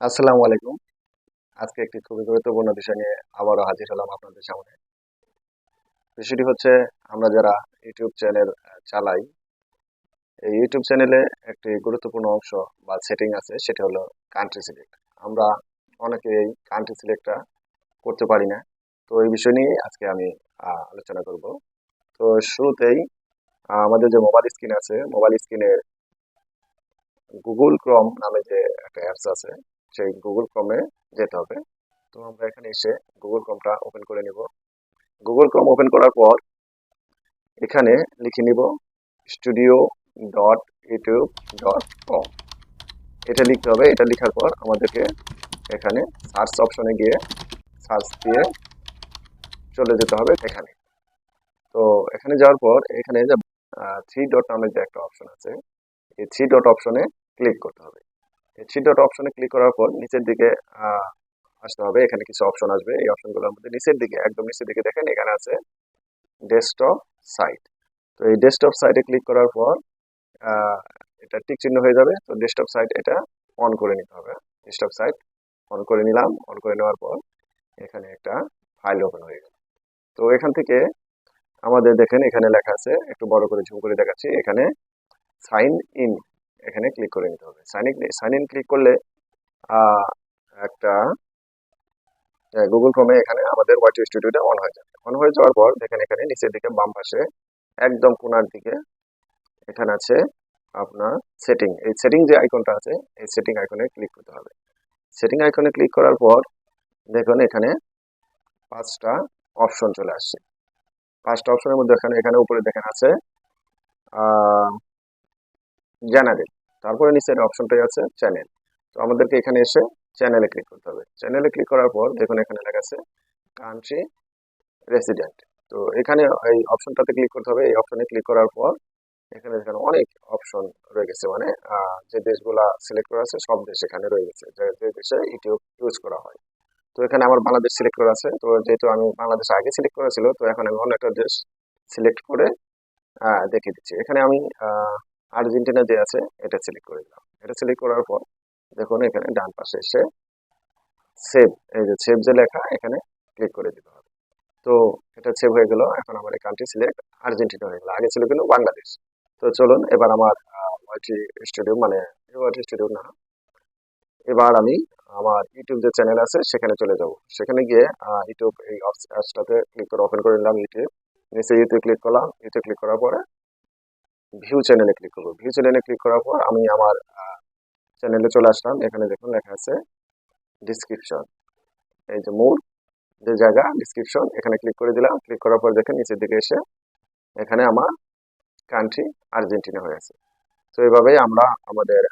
আসসালামু আলাইকুম। আজকে একটি খুবই গুরুত্বপূর্ণ বিষয় নিয়ে আবারও হাজির হলাম আপনাদের সামনে। বিষয়টি হচ্ছে, আমরা যারা ইউটিউব চ্যানেল চালাই, এই ইউটিউব চ্যানেলে একটি গুরুত্বপূর্ণ অংশ বা সেটিং আছে, সেটা হলো কান্ট্রি সিলেক্ট আমরা অনেকে এই কান্ট্রি সিলেক্টটা করতে পারি না। তো এই বিষয় নিয়ে আজকে আমি আলোচনা করব। তো শুরুতেই আমাদের যে মোবাইল স্ক্রিন আছে মোবাইল স্ক্রিনের গুগল ক্রম নামে যে একটা অ্যাপস আছে সেই গুগল ক্রমে যেতে হবে। তো আমরা এখানে এসে গুগল ক্রমটা ওপেন করে নিব। গুগল ক্রম ওপেন করার পর এখানে লিখে নিব studio dot YouTube dot com এটা লিখতে হবে। এটা লেখার পর আমাদেরকে এখানে সার্চ অপশনে গিয়ে সার্চ দিয়ে চলে যেতে হবে এখানে। তো এখানে যাওয়ার পর এখানে যে থ্রি ডট নামের যে একটা অপশন আছে, এই থ্রি ডট অপশনে ক্লিক করতে হবে। থ্রি ডট অপশনে ক্লিক করার পর নিচের দিকে আসতে হবে। এখানে কিছু অপশন আসবে। এই অপশনগুলোর মধ্যে নিচের দিকে, একদম নিচের দিকে দেখেন, এখানে আছে ডেস্কটপ সাইট তো এই ডেস্কটপ সাইটে ক্লিক করার পর এটা টিক চিহ্ন হয়ে যাবে। তো ডেস্কটপ সাইট এটা অন করে নিতে হবে। ডেস্কটপ সাইট অন করে নিলাম। অন করে নেওয়ার পর এখানে একটা ফাইল ওপেন হয়ে গেল। তো এখান থেকে আমাদের দেখেন, এখানে লেখা আছে, একটু বড় করে ঝুম করে দেখাচ্ছি। এখানে সাইন ইন এখানে ক্লিক করে নিতে হবে। Sign in sign in click করলে একটা গুগল ক্রমে এখানে আমাদের ওয়াইটি স্টুডিওটা অন হয়ে যাবে। অন হয়ে যাওয়ার পর দেখেন এখানে নিচের দিকে বাম পাশে একদম কোনার দিকে এখানে আছে আপনার সেটিং এই সেটিং যে আইকনটা আছে, এই সেটিং আইকনে ক্লিক করতে হবে। সেটিং আইকনে ক্লিক করার পর দেখুন এখানে পাঁচটা অপশন চলে আসছে। পাঁচটা অপশনের মধ্যে এখানে এখানে উপরে দেখেন আছে জেনারেল তারপরে নিচের অপশনটাই আছে চ্যানেল তো আমাদেরকে এখানে এসে চ্যানেলে ক্লিক করতে হবে। চ্যানেলে ক্লিক করার পর দেখুন এখানে লেখা আছে কান্ট্রি রেসিডেন্ট তো এখানে এই অপশনটাতে ক্লিক করতে হবে। এই অপশনে ক্লিক করার পর এখানে দেখেন অনেক অপশন রয়ে গেছে। মানে যে দেশগুলা সিলেক্ট করা আছে, সব দেশ এখানে রয়ে গেছে। যে দেশে ইউটিউব ইউজ করা হয়। তো এখানে আমার বাংলাদেশ সিলেক্ট করা আছে। তো যেহেতু আমি বাংলাদেশ আগে সিলেক্ট করা ছিল, তো এখন আমি অন্য একটা দেশ সিলেক্ট করে দেখিয়ে দিচ্ছি। এখানে আমি আর্জেন্টিনা যে আছে, এটা সিলেক্ট করে দিলাম। এটা সিলেক্ট করার পর, দেখুন এখানে ডান পাশে এসে সেভ এই যে সেভ যে লেখা, এখানে ক্লিক করে দিতে হবে। তো এটা সেভ হয়ে গেল, এখন আমার এই কান্ট্রি সিলেক্ট আর্জেন্টিনা হয়ে গেল। আগে ছিল কিন্তু বাংলাদেশ। তো চলুন, এবার আমার ওয়াইটি স্টুডিও মানে ওয়াইটি স্টুডিও না। এবার আমি আমার ইউটিউব যে চ্যানেল আছে, সেখানে চলে যাব। সেখানে গিয়ে ইউটিউব এই অ্যাপসটাতে ক্লিক করে ওপেন করে নিলাম ইউটিউব নিচে ইউটিউব ক্লিক করলাম। ইউটিউব ক্লিক করার পরে ভিউ চ্যানেলে ক্লিক করব। ভিউ চ্যানেলে ক্লিক করার পর আমি আমার চ্যানেলে চলে আসলাম। এখানে দেখুন লেখা আছে ডিসক্রিপশন এই যে মূল যে জায়গা ডিসক্রিপশন এখানে ক্লিক করে দিলাম। ক্লিক করার পর দেখেন নিচের দিকে এসে এখানে আমার কান্ট্রি আর্জেন্টিনা হয়ে আছে। তো এইভাবেই আমরা আমাদের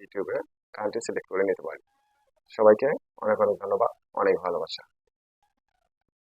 ইউটিউবে কান্ট্রি সিলেক্ট করে নিতে পারি। সবাইকে অনেক অনেক ধন্যবাদ। অনেক ভালোবাসা।